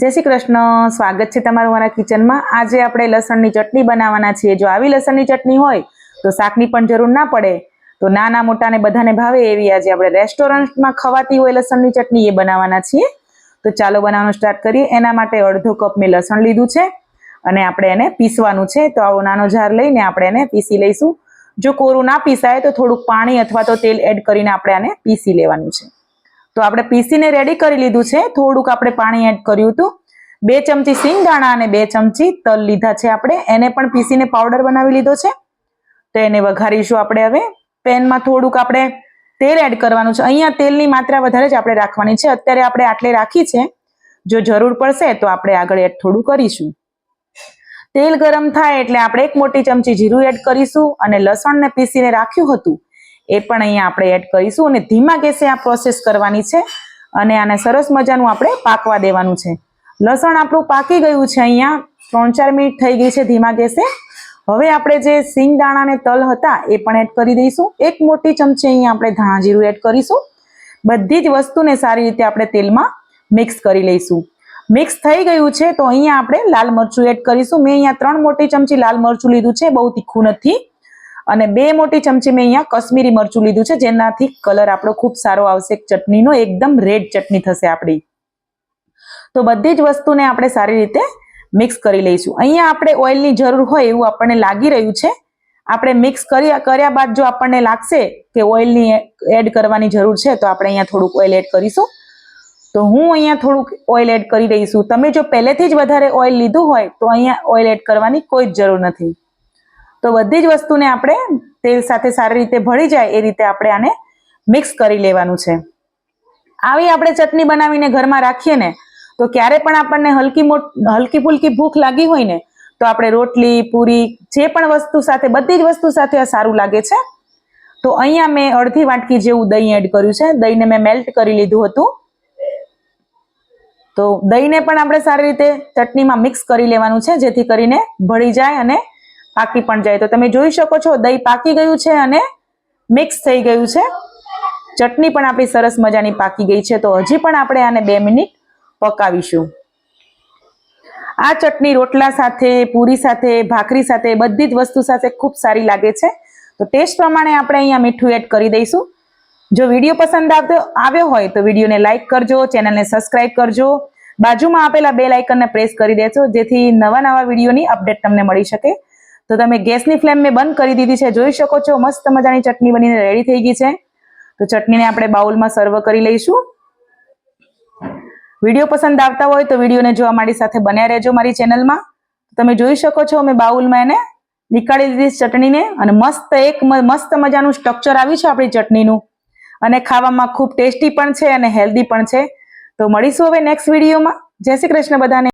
જય શ્રી કૃષ્ણ. સ્વાગત છે તમારું મારા કિચનમાં. આજે આપણે લસણની ચટણી બનાવવાના છીએ. જો આવી લસણની ચટણી હોય, તો શાકની પણ જરૂર ના પડે. તો નાના મોટાને બધાને ભાવે એવી આજે આપણે રેસ્ટોરન્ટમાં ખવાતી હોય લસણની ચટણી એ બનાવવાના છીએ. તો ચાલો બનાવવાનું સ્ટાર્ટ કરીએ. એના માટે અડધો કપ મેં લસણ લીધું છે અને આપણે એને પીસવાનું છે. તો આવો નાનો જાર લઈને આપણે એને પીસી લઈશું. જો કોરું ના પીસાય, તો થોડુંક પાણી અથવા તો તેલ એડ કરીને આપણે આને પીસી લેવાનું છે. તો આપણે પીસીને રેડી કરી લીધું છે. થોડુંક આપણે પાણી એડ કર્યું હતું. બે ચમચી સિંગદાણા અને બે ચમચી તલ લીધા છે આપણે. એને પણ પીસીને પાવડર બનાવી લીધો છે. તો એને વઘારીશું આપણે હવે. પેનમાં થોડુંક આપણે તેલ એડ કરવાનું છે. અહીંયા તેલની માત્રા વધારે જ આપણે રાખવાની છે. અત્યારે આપણે આટલે રાખી છે. જો જરૂર પડશે તો આપણે આગળ એડ થોડું કરીશું. તેલ ગરમ થાય એટલે આપણે એક મોટી ચમચી જીરું એડ કરીશું અને લસણને પીસીને રાખ્યું હતું. એ પણ અહીંયા આપણે એડ કરીશું અને ધીમા ગેસે આ પ્રોસેસ કરવાની છે અને આને સરસ મજાનું આપણે પાકવા દેવાનું છે. લસણ આપણું પાકી ગયું છે અહીંયા ત્રણ ચાર મિનિટ થઈ ગઈ છે ધીમા ગેસે. હવે આપણે જે સિંગ દાણા અને તલ હતા એ પણ એડ કરી દઈશું. એક મોટી ચમચી અહીંયા આપણે ધાણા જીરું એડ કરીશું. બધી જ વસ્તુને સારી રીતે આપણે તેલમાં મિક્સ કરી લઈશું. મિક્સ થઈ ગયું છે તો અહીંયા આપણે લાલ મરચું એડ કરીશું. મેં અહીંયા ત્રણ મોટી ચમચી લાલ મરચું લીધું છે, બહુ તીખું નથી. અને બે મોટી ચમચી મેં અહીંયા કશ્મીરી મરચું લીધું છે, જેનાથી કલર આપણો ખૂબ સારો આવશે. ચટણીનો એકદમ રેડ ચટણી થશે આપણી. તો બધી જ વસ્તુને આપણે સારી રીતે મિક્સ કરી લઈશું. અહીંયા આપણે ઓઇલની જરૂર હોય એવું આપણને લાગી રહ્યું છે. આપણે મિક્સ કર્યા કર્યા બાદ જો આપણને લાગશે કે ઓઇલની એડ કરવાની જરૂર છે, તો આપણે અહીંયા થોડુંક ઓઇલ એડ કરીશું. તો હું અહીંયા થોડુંક ઓઇલ એડ કરી દઈશું તમે જો પહેલેથી જ વધારે ઓઇલ લીધું હોય, તો અહીંયા ઓઇલ એડ કરવાની કોઈ જ જરૂર નથી. તો બધી જ વસ્તુને આપણે તેલ સાથે સારી રીતે ભળી જાય એ રીતે આપણે આને મિક્સ કરી લેવાનું છે. આવી આપણે ચટણી બનાવીને ઘરમાં રાખીએ ને, તો ક્યારે પણ આપણને હલકી મોટ, હલકી ફુલકી ભૂખ લાગી હોય ને, તો આપણે રોટલી, પૂરી, જે પણ વસ્તુ સાથે, બધી જ વસ્તુ સાથે આ સારું લાગે છે. તો અહીંયા મેં અડધી વાટકી જેવું દહીં એડ કર્યું છે. દહીંને મેં મેલ્ટ કરી લીધું હતું. તો દહીંને પણ આપણે સારી રીતે ચટણીમાં મિક્સ કરી લેવાનું છે, જેથી કરીને ભળી જાય અને પાકી પણ જાય. તો તમે જોઈ શકો છો, દહીં પાકી ગયું છે અને મિક્સ થઈ ગયું છે. ચટણી પણ આપણી સરસ મજાની પાકી ગઈ છે. તો હજી પણ આપણે આને બે મિનિટ પકાવીશું. આ ચટણી રોટલા સાથે, પૂરી સાથે, ભાખરી સાથે, બધી જ વસ્તુ સાથે ખૂબ સારી લાગે છે. તો ટેસ્ટ પ્રમાણે આપણે અહીંયા મીઠું એડ કરી દઈશું. જો વીડિયો પસંદ આવતો, આવ્યો હોય તો વિડીયોને લાઇક કરજો, ચેનલને સબસ્ક્રાઇબ કરજો. બાજુમાં આપેલા બે લાઇકનને પ્રેસ કરી દેજો, જેથી નવા નવા વિડીયોની અપડેટ તમને મળી શકે. તો તમે ગેસની ફ્લેમ બંધ કરી દીધી છે. જોઈ શકો છો, મસ્ત મજાની ચટણી બનીને રેડી થઈ ગઈ છે. તો ચટણીને આપણે બાઉલમાં સર્વ કરી લઈશું. વીડિયો પસંદ આવતા હોય તો વિડીયોને જોવા મારી સાથે બન્યા રહેજો મારી ચેનલમાં. તમે જોઈ શકો છો, મેં બાઉલમાં એને નીકાળી દીધી ચટણીને અને મસ્ત એક મસ્ત મજાનું સ્ટ્રક્ચર આવ્યું છે આપણી ચટણીનું. અને ખાવામાં ખૂબ ટેસ્ટી પણ છે અને હેલ્ધી પણ છે. તો મળીશું હવે નેક્સ્ટ વિડીયોમાં. જય શ્રી કૃષ્ણ બધાને.